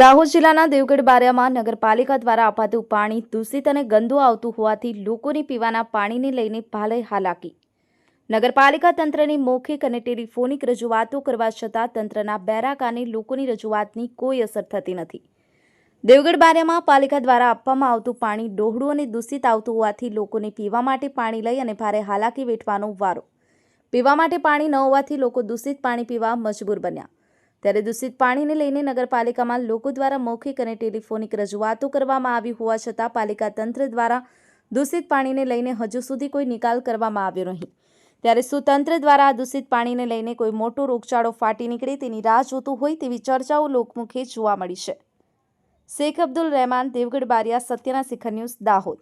દાહોદ જિલ્લાના દેવગઢ બારિયામાં નગરપાલિકા દ્વારા અપાતું પાણી દૂષિત અને ગંદુ આવતું હોવાથી લોકોને પીવાના પાણીને લઈને ભારે હાલાકી. નગરપાલિકા તંત્રની મૌખિક અને ટેલિફોનિક રજૂઆતો કરવા છતાં તંત્રના બેરાકાને લોકોની રજૂઆતની કોઈ અસર થતી નથી. દેવગઢ બારિયામાં પાલિકા દ્વારા આપવામાં આવતું પાણી ડોહળું અને દૂષિત આવતું હોવાથી લોકોને પીવા માટે પાણી લઈ અને ભારે હાલાકી વેઠવાનો વારો. પીવા માટે પાણી ન હોવાથી લોકો દૂષિત પાણી પીવા મજબૂર બન્યા. ત્યારે દૂષિત પાણીને લઈને નગરપાલિકામાં લોકો દ્વારા મૌખિક અને ટેલિફોનિક રજૂઆતો કરવામાં આવી હોવા છતાં પાલિકા તંત્ર દ્વારા દૂષિત પાણીને લઈને હજુ સુધી કોઈ નિકાલ કરવામાં આવ્યો નહીં. ત્યારે સુતંત્ર દ્વારા દૂષિત પાણીને લઈને કોઈ મોટો રોગચાળો ફાટી નીકળે તેની રાહ જોતું હોય તેવી ચર્ચાઓ લોકમુખે જોવા મળી છે. શેખ અબ્દુલ રહેમાન, દેવગઢ બારિયા, સત્યના શિખર ન્યૂઝ, દાહોદ.